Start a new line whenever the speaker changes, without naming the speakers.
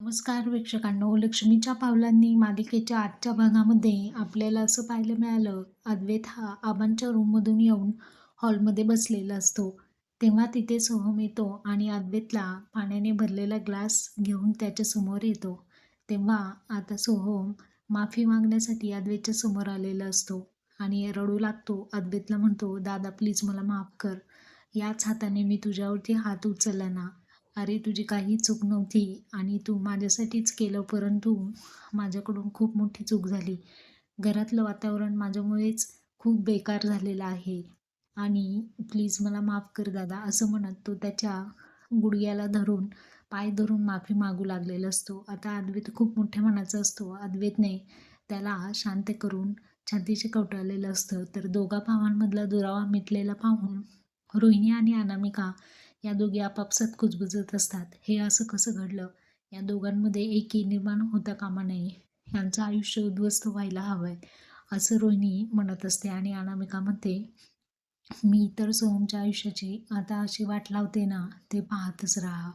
नमस्कार प्रेक्षकांनो लक्ष्मीच्या पावलांनी मालिकेच्या आजच्या भागामध्ये आपल्याला असं पाहायला मिळालं अद्वैत हा आबांच्या रूममधून येऊन हॉलमध्ये बसलेला असतो. तेव्हा तिथे सोहम येतो आणि अद्वैतला पाण्याने भरलेला ग्लास घेऊन त्याच्यासमोर येतो. तेव्हा आता सोहम माफी मागण्यासाठी अद्वैतच्या समोर आलेला असतो आणि रडू लागतो. अद्वैतला म्हणतो दादा प्लीज मला माफ कर. याच हाताने मी तुझ्यावरती हात उचलला ना. अरे तुझी काही चूक नव्हती आणि तू माझ्यासाठीच केलं परंतु माझ्याकडून खूप मोठी चूक झाली. घरातलं वातावरण माझ्यामुळेच खूप बेकार झालेलं आहे. आणि प्लीज मला माफ कर दादा असं म्हणत तो त्याच्या गुडघ्याला धरून पाय धरून माफी मागू लागलेला असतो. आता अद्वैत खूप मोठ्या मनाचा असतो. अद्वैतने त्याला शांत करून छातीशी कवटाळलेलं असतं. तर दोघा भावांमधला दुरावा मिटलेला पाहून रोहिणी आणि अनामिका या दोघे आपापसात कुजबुजत असतात. हे असं कसं घडलं? या दोघांमध्ये एकी निर्माण होता कामा नये. यांचं आयुष्य उद्ध्वस्त व्हायला हवं आहे असं रोहिणी म्हणत असते आणि अनामिका म्हणते मी तर सोहमच्या आयुष्याची आता अशी वाट लावते ना ते पाहतच राहा.